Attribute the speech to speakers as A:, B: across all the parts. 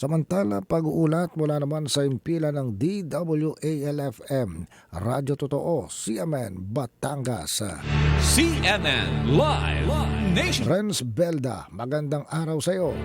A: Samantala, pag-uulat mula naman sa impila ng DWALFM, Radyo Totoo, CMN, Batangas.
B: CNN Live Nation.
A: Renz Belda, magandang araw sa iyo.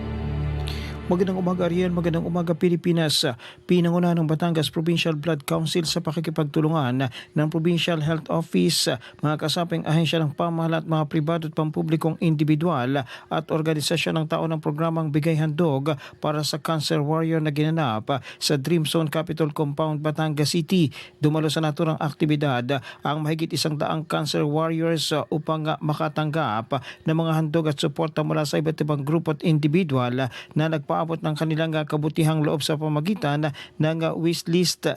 C: Magandang umaga Ariel, magandang umaga Pilipinas. Pinanguna ng Batangas Provincial Blood Council sa pakikipagtulungan ng Provincial Health Office, mga kasaping ahensya ng pamahala at mga pribado at pampublikong individual at organisasyon ng tao ng programang Bigay Handog para sa Cancer Warrior na ginanap sa Dream Zone Capital Compound, Batangas City. Dumalo sa naturang aktibidad ang mahigit isang daang Cancer Warriors upang makatanggap ng mga handog at suporta mula sa iba't ibang grupo at individual na nagpaabot ng kanilang kabutihang loob sa pamagitan ng wishlist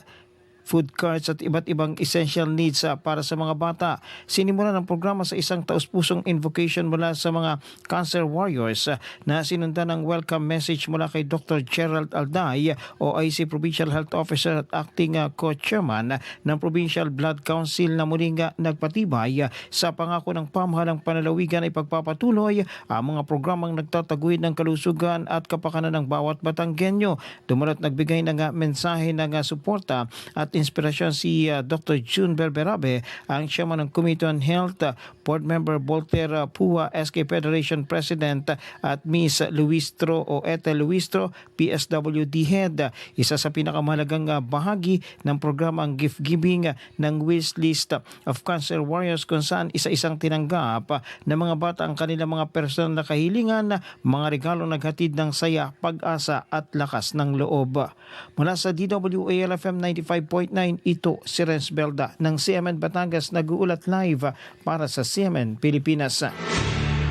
C: food cards at iba't ibang essential needs ah, para sa mga bata. Sinimulan ang programa sa isang taus-pusong invocation mula sa mga cancer warriors ah, na sinundan ng welcome message mula kay Dr. Gerald Alday, OIC Provincial Health Officer at acting ah, co-chairman ng Provincial Blood Council na muling nagpatibay sa pangako ng pamahalang panalawigan ay pagpapatuloy ang mga programang nagtataguyod ng kalusugan at kapakanan ng bawat Batanggenyo. Dumalot nagbigay ng ah, mensahe ng suporta at inspirasyon si ah, Dr. June Berberabe, ang chairman ng Committee on Health, ah, board member Voltaire Pua, SK Federation President ah, at Miss Luistro o Ethel Luistro, PSWD Head. Isa sa pinakamahalagang ah, bahagi ng programa ang gift giving ah, ng wish list of cancer warriors kung saan isa-isang tinanggap ah, ng mga bata ang kanilang mga personal na kahilingan, mga regalo naghatid ng saya, pag-asa at lakas ng loob. Mula sa DWALFM 95.9, ito si Renz Belda ng CMN Batangas nag-uulat live para sa CMN Pilipinas.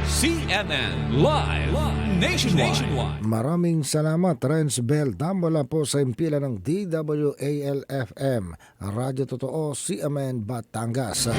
B: CNN Live Nationwide.
A: Maraming salamat, Renz Belda, mula po sa impila ng DWALFM, Radyo Totoo, CMN, Batangas.